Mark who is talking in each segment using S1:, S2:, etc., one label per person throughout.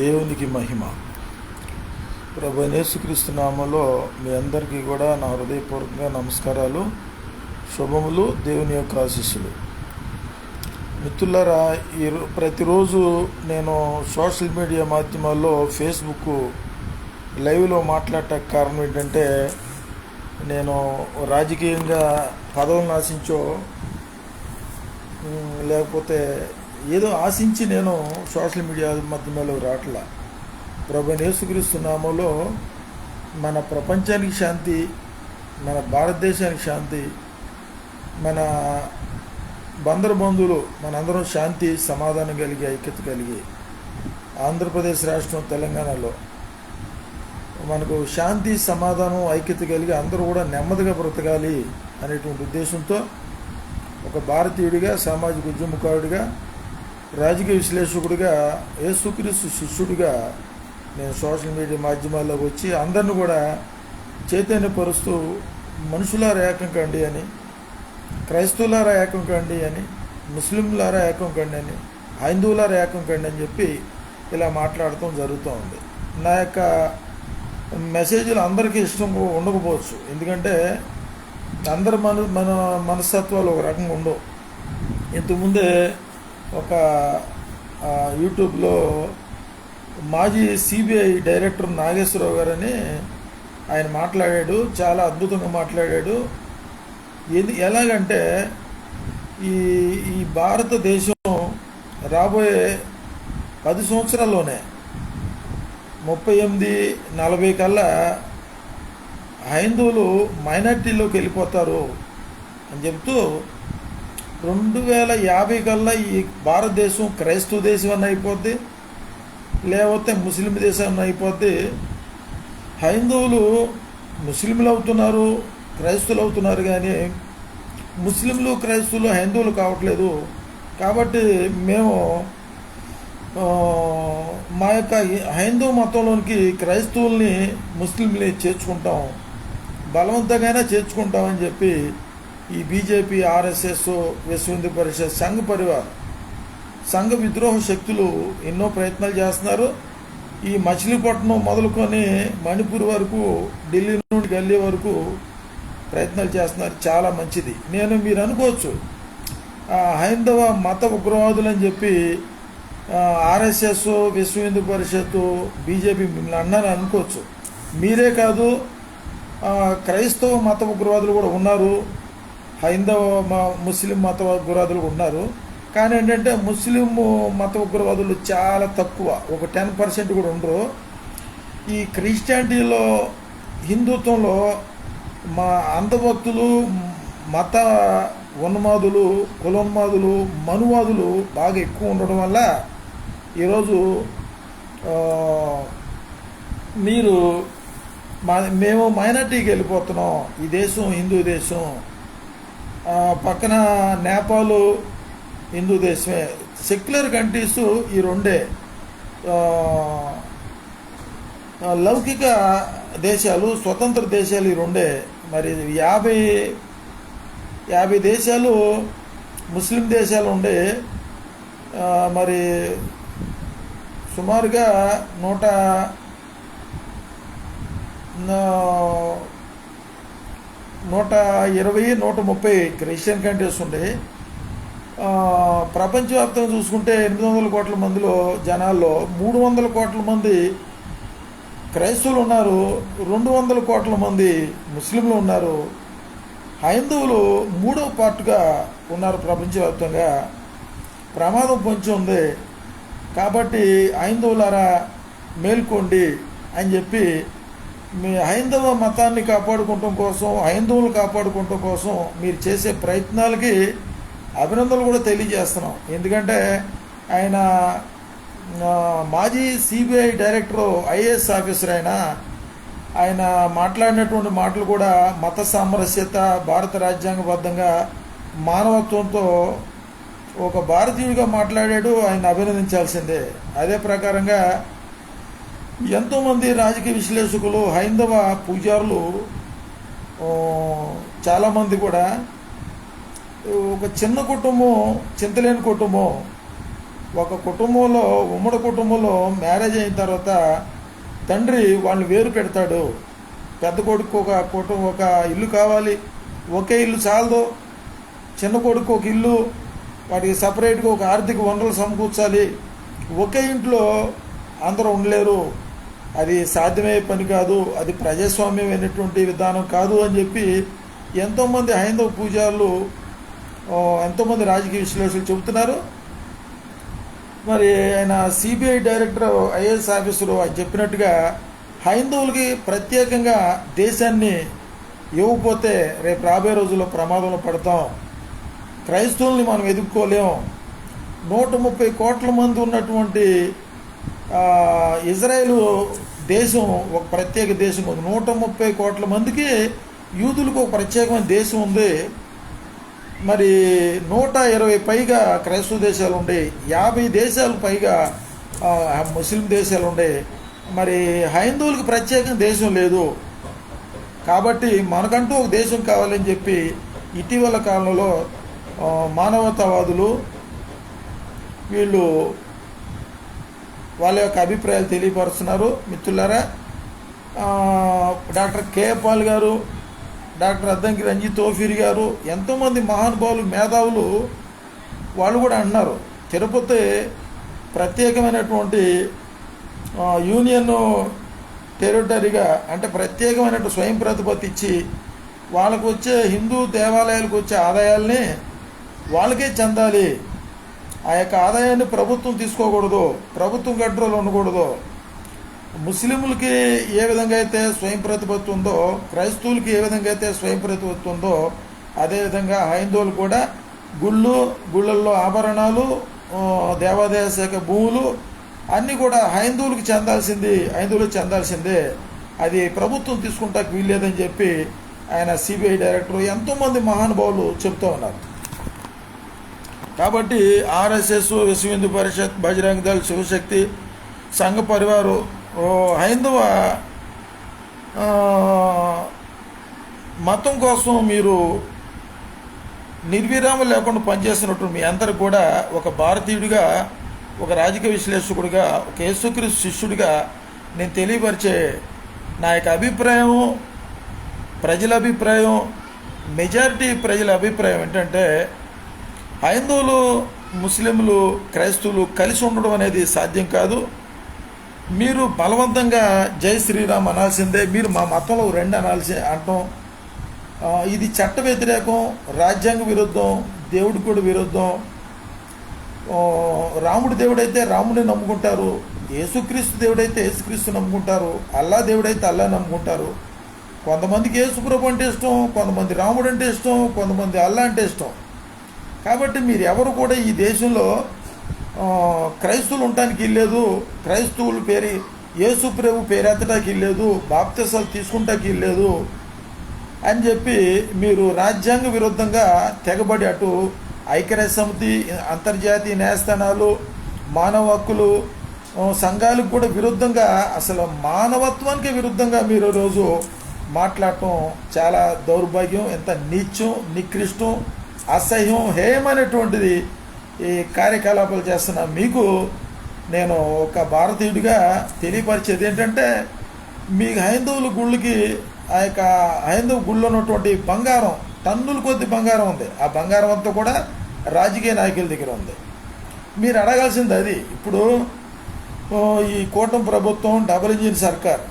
S1: దేవునికి మహిమ. ప్రభు యేసుక్రీస్తు నామలో మీ అందరికీ కూడా నా హృదయపూర్వకంగా నమస్కారాలు శుభములు దేవుని యొక్క ఆశీస్సులు. మిత్రులారా ఈ ప్రతిరోజు నేను సోషల్ మీడియా మాధ్యమాల్లో ఫేస్బుక్ లైవ్లో మాట్లాడటానికి కారణం ఏంటంటే నేను రాజకీయంగా పదవులను ఆశించో లేకపోతే ఏదో ఆశించి నేను సోషల్ మీడియా మాధ్యమాల్లో రావట్లా ప్రభు యేసుక్రీస్తు నామంలో మన ప్రపంచానికి శాంతి మన భారతదేశానికి శాంతి మన బందరు బంధువులు మనందరం శాంతి సమాధానం కలిగి ఐక్యత కలిగి ఆంధ్రప్రదేశ్ రాష్ట్రం తెలంగాణలో మనకు శాంతి సమాధానం ఐక్యత కలిగి అందరూ కూడా నెమ్మదిగా బ్రతకాలి అనేటువంటి ఉద్దేశంతో ఒక భారతీయుడిగా సామాజిక ఉద్యమకారుడిగా రాజకీయ విశ్లేషకుడిగా యేసుక్రీస్తు శిష్యుడిగా నేను సోషల్ మీడియా మాధ్యమాల్లోకి వచ్చి అందరిని కూడా చైతన్యపరుస్తూ మనుషులారా ఏకం కండి అని క్రైస్తవులారా ఏకం కండి అని ముస్లింలారా ఏకం కండి అని హైందువులారా ఏకం కండి అని చెప్పి ఇలా మాట్లాడటం జరుగుతూ ఉంది నా యొక్క మెసేజ్లు అందరికీ ఇష్టం ఉండకపోవచ్చు. ఎందుకంటే అందరి మన మన మనస్తత్వాలు ఒక రకంగా ఉండవు. ఇంతకుముందే ఒక యూట్యూబ్లో మాజీ సిబిఐ డైరెక్టర్ నాగేశ్వరరావు గారని ఆయన మాట్లాడాడు చాలా అద్భుతంగా మాట్లాడాడు. ఏది ఎలాగంటే ఈ ఈ భారతదేశం రాబోయే పది సంవత్సరాల్లోనే ముప్పై ఎనిమిది నలభై కల్లా హైందువులు మైనార్టీలోకి వెళ్ళిపోతారు అని చెప్తూ రెండు వేల యాభై కల్లా ఈ భారతదేశం క్రైస్తవ దేశం అని అయిపోద్ది లేకపోతే ముస్లిం దేశం అని అయిపోద్ది. హైందువులు ముస్లింలు అవుతున్నారు క్రైస్తవులు అవుతున్నారు కానీ ముస్లింలు క్రైస్తవులు హైందువులు కావట్లేదు. కాబట్టి మేము మా యొక్క హైందూ మతంలోనికి క్రైస్తవుల్ని ముస్లింని చేర్చుకుంటాం. బలవంతంగానే చేర్చుకుంటామని చెప్పి ఈ బీజేపీ ఆర్ఎస్ఎస్ విశ్వ హిందూ పరిషత్ సంఘ పరివార్ సంఘ విద్రోహ శక్తులు ఎన్నో ప్రయత్నాలు చేస్తున్నారు. ఈ మచిలీపట్నం మొదలుకొని మణిపూర్ వరకు ఢిల్లీ నుండి గల్లీ వరకు ప్రయత్నాలు చేస్తున్నారు. చాలా మంచిది. నేను మీరు అనుకోవచ్చు హైందవ మత ఉగ్రవాదులు అని చెప్పి ఆర్ఎస్ఎస్ విశ్వ హిందూ పరిషత్తు బీజేపీ మిమ్మల్ని అన్నారు అనుకోవచ్చు. మీరే కాదు క్రైస్తవ మత ఉగ్రవాదులు కూడా ఉన్నారు. హైందవ మ- ముస్లిం మత ఉగ్రవాదులు ఉన్నారు. కానీ ఏంటంటే ముస్లిం మత ఉగ్రవాదులు చాలా తక్కువ. ఒక టెన్ పర్సెంట్ కూడా ఉండరు. ఈ క్రిస్టియానిటీలో హిందుత్వంలో మా అంధభక్తులు మత ఉన్మాదులు కులోన్మాదులు మనువాదులు బాగా ఎక్కువ ఉండడం వల్ల ఈరోజు మీరు మా మేము మైనార్టీకి వెళ్ళిపోతున్నాం. ఈ దేశం హిందూ దేశం. పక్కన నేపాల్ హిందూ దేశమే సెక్యులర్ కంట్రీస్ ఈ రెండే. లౌకిక దేశాలు స్వతంత్ర దేశాలు ఈ రెండే. మరి యాభై యాభై దేశాలు ముస్లిం దేశాలు ఉండే. మరి సుమారుగా నూట నూట ఇరవై నూట ముప్పై క్రిస్టియన్ కంట్రీస్ ఉండే. ప్రపంచవ్యాప్తంగా చూసుకుంటే ఎనిమిది వందల కోట్ల మందిలో జనాల్లో మూడు వందల కోట్ల మంది క్రైస్తవులు ఉన్నారు రెండు వందల కోట్ల మంది ముస్లింలు ఉన్నారు. హైందువులు మూడో పార్ట్గా ఉన్నారు ప్రపంచవ్యాప్తంగా. ప్రమాదం పొంచి ఉంది. కాబట్టి హైందవులారా మేల్కోండి అని చెప్పి మీ హైందవ మతాన్ని కాపాడుకోవటం కోసం హైందవులు కాపాడుకోవటం కోసం మీరు చేసే ప్రయత్నాలకి అభినందనలు కూడా తెలియజేస్తున్నాం. ఎందుకంటే ఆయన మాజీ సిబిఐ డైరెక్టర్ ఐఏఎస్ ఆఫీసర్ ఆయన ఆయన మాట్లాడినటువంటి మాటలు కూడా మత సామరస్యత భారత రాజ్యాంగబద్ధంగా మానవత్వంతో ఒక భారతీయుడిగా మాట్లాడాడు ఆయన అభినందించాల్సిందే. అదే ప్రకారంగా ఎంతోమంది రాజకీయ విశ్లేషకులు హైందవ పూజారులు చాలామంది కూడా ఒక చిన్న కుటుంబం చింతలేని కుటుంబం. ఒక కుటుంబంలో ఉమ్మడి కుటుంబంలో మ్యారేజ్ అయిన తర్వాత తండ్రి వాళ్ళని వేరు పెడతాడు. పెద్ద కొడుకు ఒక కుటుంబం ఒక ఇల్లు కావాలి. ఒకే ఇల్లు చాలదు. చిన్న కొడుకు ఒక ఇల్లు వాటికి సపరేట్గా ఒక ఆర్థిక వనరులు సమకూర్చాలి. ఒకే ఇంట్లో అందరూ ఉండలేరు. అది సాధ్యమయ్యే పని కాదు అది ప్రజాస్వామ్యమైనటువంటి విధానం కాదు అని చెప్పి ఎంతోమంది హైందవ పూజారులు ఎంతోమంది రాజకీయ విశ్లేషకులు చెబుతున్నారు. మరి ఆయన సిబిఐ డైరెక్టర్ ఐఏఎస్ ఆఫీసరు అది చెప్పినట్టుగా హైందవులకి ప్రత్యేకంగా దేశాన్ని ఇవ్వకపోతే రేపు రాబోయే రోజుల్లో ప్రమాదంలో పడతాం. క్రైస్తవుల్ని మనం ఎదుర్కోలేం. నూట ముప్పై కోట్ల మంది ఉన్నటువంటి ఆ, ఇజ్రాయెల్ దేశం ఒక ప్రత్యేక దేశం ఉంది నూట ముప్పై కోట్ల మందికి యూదులకు ఒక ప్రత్యేకమైన దేశం ఉంది. మరి నూట ఇరవై పైగా క్రైస్తవ దేశాలు ఉండే యాభై దేశాలు పైగా ముస్లిం దేశాలు ఉన్నాయి మరి హైందువులకు ప్రత్యేకంగా దేశం లేదు. కాబట్టి మనకంటూ ఒక దేశం కావాలని చెప్పి ఇటీవల కాలంలో మానవతావాదులు వీళ్ళు వాళ్ళ యొక్క అభిప్రాయాలు తెలియపరుస్తున్నారు. మిత్రులారా డాక్టర్ కే పాల్ గారు డాక్టర్ అద్దంకి రంజిత్ తోఫీర్ గారు ఎంతోమంది మహానుభావులు మేధావులు వాళ్ళు కూడా అంటున్నారు. తిరుపతి ప్రత్యేకమైనటువంటి యూనియన్ టెరిటరీగా అంటే ప్రత్యేకమైనటువంటి స్వయం ప్రతిపత్తి ఇచ్చి వాళ్ళకు వచ్చే హిందూ దేవాలయాలకు వచ్చే ఆదాయాల్ని వాళ్ళకే చెందాలి. ఆ యొక్క ఆదాయాన్ని ప్రభుత్వం తీసుకోకూడదు ప్రభుత్వం కంట్రోల్ ఉండకూడదు. ముస్లింలకి ఏ విధంగా అయితే స్వయం ప్రతిపత్తి ఉందో క్రైస్తవులకి ఏ విధంగా అయితే స్వయం ప్రతిపత్తి ఉందో అదేవిధంగా హైందవులు కూడా గుళ్ళు గుళ్ళల్లో ఆభరణాలు దేవాదాయ శాఖ భూములు అన్నీ కూడా హైందువులకు చెందాల్సింది హైందువులకు చెందాల్సిందే. అది ప్రభుత్వం తీసుకుంటాకు వీల్లేదని చెప్పి ఆయన సిబిఐ డైరెక్టర్ ఎంతోమంది మహానుభావులు చెప్తూ ఉన్నారు. కాబట్టి ఆర్ఎస్ఎస్ విశ్వ హిందూ పరిషత్ బజరంగ దళ్ శివశక్తి సంఘ పరివారు ఓ హైందవ మతం కోసం మీరు నిర్విరామం లేకుండా పనిచేస్తున్నట్టు మీ అందరు కూడా ఒక భారతీయుడిగా ఒక రాజకీయ విశ్లేషకుడిగా ఒక యేసుక్రీస్తు శిష్యుడిగా నేను తెలియపరిచే నా యొక్క అభిప్రాయం ప్రజల అభిప్రాయం మెజారిటీ ప్రజల అభిప్రాయం ఏంటంటే హైందువులు ముస్లింలు క్రైస్తవులు కలిసి ఉండడం అనేది సాధ్యం కాదు. మీరు బలవంతంగా జై శ్రీరామ్ అనాల్సిందే మీరు మా మతంలో రెండు అనాల్సి అంటాం. ఇది చట్ట వ్యతిరేకం రాజ్యాంగ విరుద్ధం దేవుడి కూడా విరుద్ధం. రాముడు దేవుడైతే రాముడిని నమ్ముకుంటారు యేసుక్రీస్తు దేవుడైతే యేసుక్రీస్తు నమ్ముకుంటారు అల్లా దేవుడైతే అల్లా నమ్ముకుంటారు. కొంతమందికి యేసుప్రభు అంటే ఇష్టం కొంతమంది రాముడు అంటే ఇష్టం కొంతమంది అల్లా అంటే ఇష్టం. కాబట్టి మీరు ఎవరు కూడా ఈ దేశంలో క్రైస్తవులు ఉండటానికి వెళ్ళలేదు క్రైస్తవులు పేరు యేసు ప్రభు పేరెత్తడానికి వెళ్ళలేదు బాప్తిసాలు తీసుకుంటానికి వెళ్ళలేదు అని చెప్పి మీరు రాజ్యాంగ విరుద్ధంగా తెగబడి అటు ఐక్యరాజ్య సమితి అంతర్జాతీయ న్యాయస్థానాలు మానవ హక్కులు సంఘాలకు కూడా విరుద్ధంగా అసలు మానవత్వానికి విరుద్ధంగా మీరు రోజు మాట్లాడటం చాలా దౌర్భాగ్యం. ఎంత నీచం నికృష్టం అసహ్యం హేయమైనటువంటిది ఈ కార్యకలాపాలు చేస్తున్న మీకు నేను ఒక భారతీయుడిగా తెలియపరిచేది ఏంటంటే మీ హైందవుల గుళ్ళకి ఆ యొక్క హైందవ గుళ్ళు ఉన్నటువంటి బంగారం టన్నుల కొద్ది బంగారం ఉంది. ఆ బంగారం అంతా కూడా రాజకీయ నాయకుల దగ్గర ఉంది. మీరు అడగాల్సింది అది. ఇప్పుడు ఈ కూటమి ప్రభుత్వం డబుల్ ఇంజిన్ సర్కార్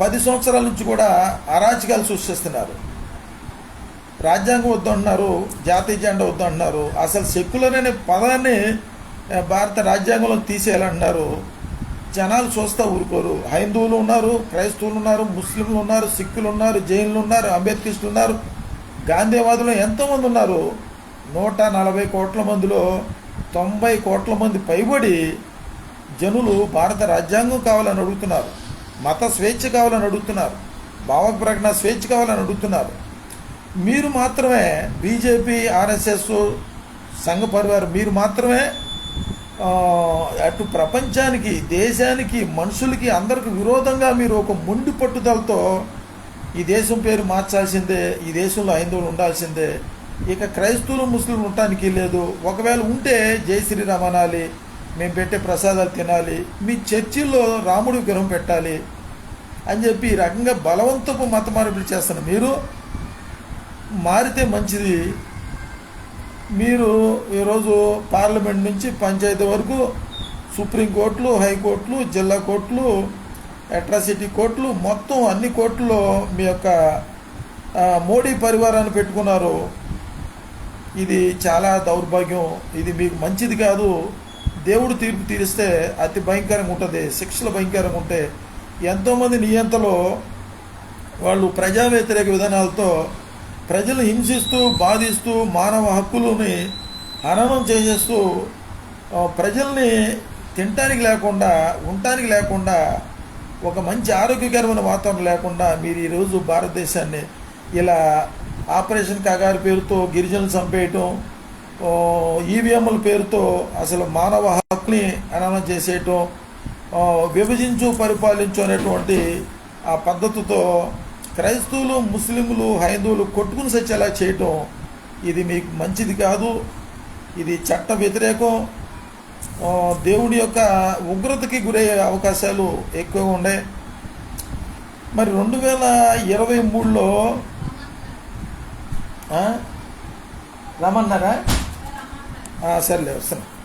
S1: పది సంవత్సరాల నుంచి కూడా అరాచకాలు సృష్టిస్తున్నారు. రాజ్యాంగం వద్దంటున్నారు జాతీయ జెండా వద్దంటున్నారు అసలు సెక్యులర్ అనే పదాన్ని భారత రాజ్యాంగంలో తీసేయాలంటున్నారు. జనాలు చూస్తా ఊరుకోరు. హైందువులు ఉన్నారు క్రైస్తవులు ఉన్నారు ముస్లింలు ఉన్నారు సిక్కులు ఉన్నారు జైన్లు ఉన్నారు అంబేద్కరిస్టులు ఉన్నారు. గాంధీవాదులు ఎంతోమంది ఉన్నారు. నూట నలభై కోట్ల మందిలో తొంభై కోట్ల మంది పైబడి జనులు భారత రాజ్యాంగం కావాలని అడుగుతున్నారు. మత స్వేచ్ఛ కావాలని అడుగుతున్నారు. భావ ప్రకటన స్వేచ్ఛ కావాలని అడుగుతున్నారు. మీరు మాత్రమే బీజేపీ ఆర్ఎస్ఎస్ సంఘ పరివారం మీరు మాత్రమే అటు ప్రపంచానికి దేశానికి మనుషులకి అందరికి విరోధంగా మీరు ఒక మొండి పట్టుదలతో ఈ దేశం పేరు మార్చాల్సిందే ఈ దేశంలో హైందువులు ఉండాల్సిందే. ఇక క్రైస్తవులు ముస్లింలు ఉండటానికి లేదు. ఒకవేళ ఉంటే జై శ్రీరామ్ అనాలి మేము పెట్టే ప్రసాదాలు తినాలి మీ చర్చిల్లో రాముడి విగ్రహం పెట్టాలి అని చెప్పి ఈ రకంగా బలవంతపు మత మార్పిడి చేస్తున్న మీరు మారితే మంచిది. మీరు ఈరోజు పార్లమెంట్ నుంచి పంచాయతీ వరకు సుప్రీంకోర్టులు హైకోర్టులు జిల్లా కోర్టులు అట్రాసిటీ కోర్టులు మొత్తం అన్ని కోర్టుల్లో మీ యొక్క మోడీ పరివారాన్ని పెట్టుకున్నారు. ఇది చాలా దౌర్భాగ్యం. ఇది మీకు మంచిది కాదు. దేవుడు తీర్పు తీరిస్తే అతి భయంకరంగా ఉంటుంది. శిక్షలు భయంకరంగా ఉంటాయి. ఎంతోమంది నియంతలో వాళ్ళు ప్రజా వ్యతిరేక విధానాలతో ప్రజలు హింసిస్తూ బాధిస్తూ మానవ హక్కులని హననం చేసేస్తూ ప్రజల్ని తినటానికి లేకుండా ఉండటానికి లేకుండా ఒక మంచి ఆరోగ్యకరమైన వాతావరణం లేకుండా మీరు ఈరోజు భారతదేశాన్ని ఇలా ఆపరేషన్ కగారి పేరుతో గిరిజనులు చంపేయటం ఈవీఎంల పేరుతో అసలు మానవ హక్కుని అననం చేసేయటం విభజించు పరిపాలించు అనేటువంటి ఆ పద్ధతితో క్రైస్తవులు ముస్లింలు హైందువులు కొట్టుకుని సచ్చేలా చేయటం ఇది మీకు మంచిది కాదు. ఇది చట్ట వ్యతిరేకం. దేవుడి యొక్క ఉగ్రతకి గురయ్యే అవకాశాలు ఎక్కువగా ఉన్నాయి. మరి రెండు వేల ఇరవై మూడులో రమ్మన్నారా? సరేలే సర్లే వస్తాను